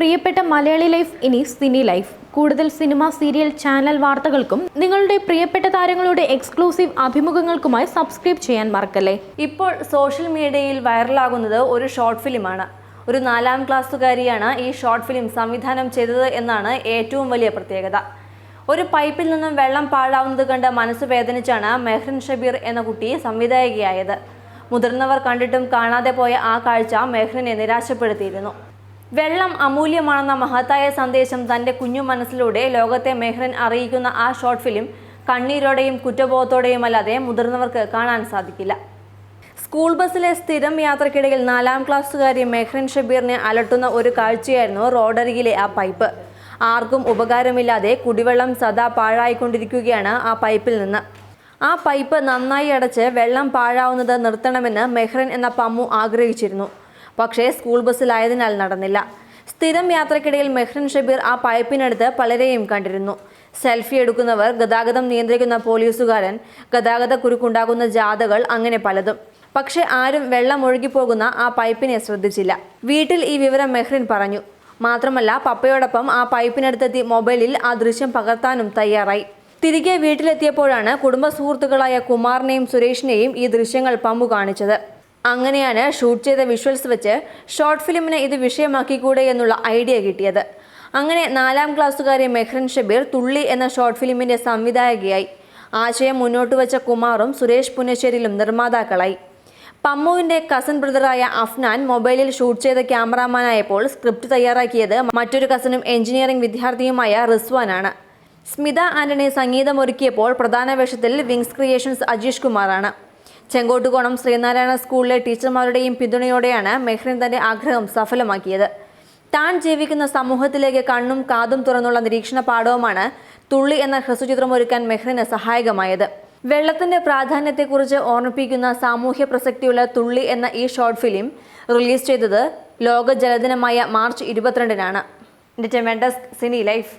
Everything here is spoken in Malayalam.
പ്രിയപ്പെട്ട മലയാളി ലൈഫ് ഇനി സിനി ലൈഫ്. കൂടുതൽ സിനിമ സീരിയൽ ചാനൽ വാർത്തകൾക്കും നിങ്ങളുടെ പ്രിയപ്പെട്ട താരങ്ങളുടെ എക്സ്ക്ലൂസീവ് അഭിമുഖങ്ങൾക്കുമായി സബ്സ്ക്രൈബ് ചെയ്യാൻ മറക്കല്ലേ? ഇപ്പോൾ സോഷ്യൽ മീഡിയയിൽ വൈറലാകുന്നത് ഒരു ഷോർട്ട് ഫിലിമാണ്. ഒരു നാലാം ക്ലാസ്സുകാരിയാണ് ഈ ഷോർട്ട് ഫിലിം സംവിധാനം ചെയ്തത് എന്നാണ് ഏറ്റവും വലിയ പ്രത്യേകത. ഒരു പൈപ്പിൽ നിന്നും വെള്ളം പാഴാവുന്നത് കണ്ട് മനസ്സ് വേദനിച്ചാണ് മെഹ്റിൻ ഷബീർ എന്ന കുട്ടി സംവിധായകയായത്. മുതിർന്നവർ കണ്ടിട്ടും കാണാതെ പോയ ആ കാഴ്ച മെഹ്റിനെ നിരാശപ്പെടുത്തിയിരുന്നു. വെള്ളം അമൂല്യമാണെന്ന മഹത്തായ സന്ദേശം തന്റെ കുഞ്ഞു മനസ്സിലൂടെ ലോകത്തെ മെഹ്റൻ അറിയിക്കുന്ന ആ ഷോർട്ട് ഫിലിം കണ്ണീരോടെയും കുറ്റബോധത്തോടെയും അല്ലാതെ മുതിർന്നവർക്ക് കാണാൻ സാധിക്കില്ല. സ്കൂൾ ബസ്സിലെ സ്ഥിരം യാത്രക്കിടയിൽ നാലാം ക്ലാസ്സുകാരി മെഹ്റൻ ഷബീറിനെ അലട്ടുന്ന ഒരു കാഴ്ചയായിരുന്നു റോഡരികിലെ ആ പൈപ്പ്. ആർക്കും ഉപകാരമില്ലാതെ കുടിവെള്ളം സദാ പാഴായിക്കൊണ്ടിരിക്കുകയാണ് ആ പൈപ്പിൽ നിന്ന്. ആ പൈപ്പ് നന്നായി അടച്ച് വെള്ളം പാഴാവുന്നത് നിർത്തണമെന്ന് മെഹ്റൻ എന്ന പമ്മു ആഗ്രഹിച്ചിരുന്നു. പക്ഷേ സ്കൂൾ ബസ്സിലായതിനാൽ നടന്നില്ല. സ്ഥിരം യാത്രക്കിടയിൽ മെഹ്റൻ ഷബീർ ആ പൈപ്പിനടുത്ത് പലരെയും കണ്ടിരുന്നു. സെൽഫി എടുക്കുന്നവർ ഗതാഗതം നിയന്ത്രിക്കുന്ന പോലീസുകാരൻ ഗതാഗത കുരുക്കുണ്ടാകുന്ന ജാഥകൾ അങ്ങനെ പലതും. പക്ഷേ ആരും വെള്ളം ഒഴുകിപ്പോകുന്ന ആ പൈപ്പിനെ ശ്രദ്ധിച്ചില്ല. വീട്ടിൽ ഈ വിവരം മെഹ്റിൻ പറഞ്ഞു. മാത്രമല്ല പപ്പയോടൊപ്പം ആ പൈപ്പിനടുത്തെത്തി മൊബൈലിൽ ആ ദൃശ്യം പകർത്താനും തയ്യാറായി. തിരികെ വീട്ടിലെത്തിയപ്പോഴാണ് കുടുംബ സുഹൃത്തുക്കളായ കുമാറിനെയും സുരേഷിനെയും ഈ ദൃശ്യങ്ങൾ പമ്പു കാണിച്ചത് അങ്ങനെയാണ് ഷൂട്ട് ചെയ്ത വിഷ്വൽസ് വെച്ച് ഷോർട്ട് ഫിലിമിന് ഇത് വിഷയമാക്കിക്കൂടെ എന്നുള്ള ഐഡിയ കിട്ടിയത്. അങ്ങനെ നാലാം ക്ലാസ്സുകാരി മെഹ്റൻ ഷബീർ തുള്ളി എന്ന ഷോർട്ട് ഫിലിമിന്റെ സംവിധായകയായി. ആശയം മുന്നോട്ട് വെച്ച കുമാറും സുരേഷ് പുന്നശ്ശേരിയിലും നിർമ്മാതാക്കളായി. പമ്മുവിന്റെ കസൻ ബ്രദറായ അഫ്നാൻ മൊബൈലിൽ ഷൂട്ട് ചെയ്ത ക്യാമറാമാനായപ്പോൾ സ്ക്രിപ്റ്റ് തയ്യാറാക്കിയത് മറ്റൊരു കസനും എഞ്ചിനീയറിംഗ് വിദ്യാർത്ഥിയുമായ റിസ്വാനാണ്. സ്മിത ആന്റണി സംഗീതമൊരുക്കിയപ്പോൾ പ്രധാന വേഷത്തിൽ വിങ്സ് ക്രിയേഷൻസ് അജീഷ് കുമാറാണ്. ചെങ്കോട്ടുകോണം ശ്രീനാരായണ സ്കൂളിലെ ടീച്ചർമാരുടെയും പിന്തുണയോടെയാണ് മെഹ്റിൻ തന്റെ ആഗ്രഹം സഫലമാക്കിയത്. താൻ ജീവിക്കുന്ന സമൂഹത്തിലേക്ക് കണ്ണും കാതും തുറന്നുള്ള നിരീക്ഷണ പാഠവുമാണ് തുള്ളി എന്ന ഹ്രസ്വചിത്രം ഒരുക്കാൻ മെഹ്റിന് സഹായകമായത്. വെള്ളത്തിന്റെ പ്രാധാന്യത്തെക്കുറിച്ച് ഓർമ്മിപ്പിക്കുന്ന സാമൂഹ്യ പ്രസക്തിയുള്ള തുള്ളി എന്ന ഈ ഷോർട്ട് ഫിലിം റിലീസ് ചെയ്തത് ലോക ജലദിനമായ മാർച്ച് ഇരുപത്തിരണ്ടിനാണ്. Desk cine life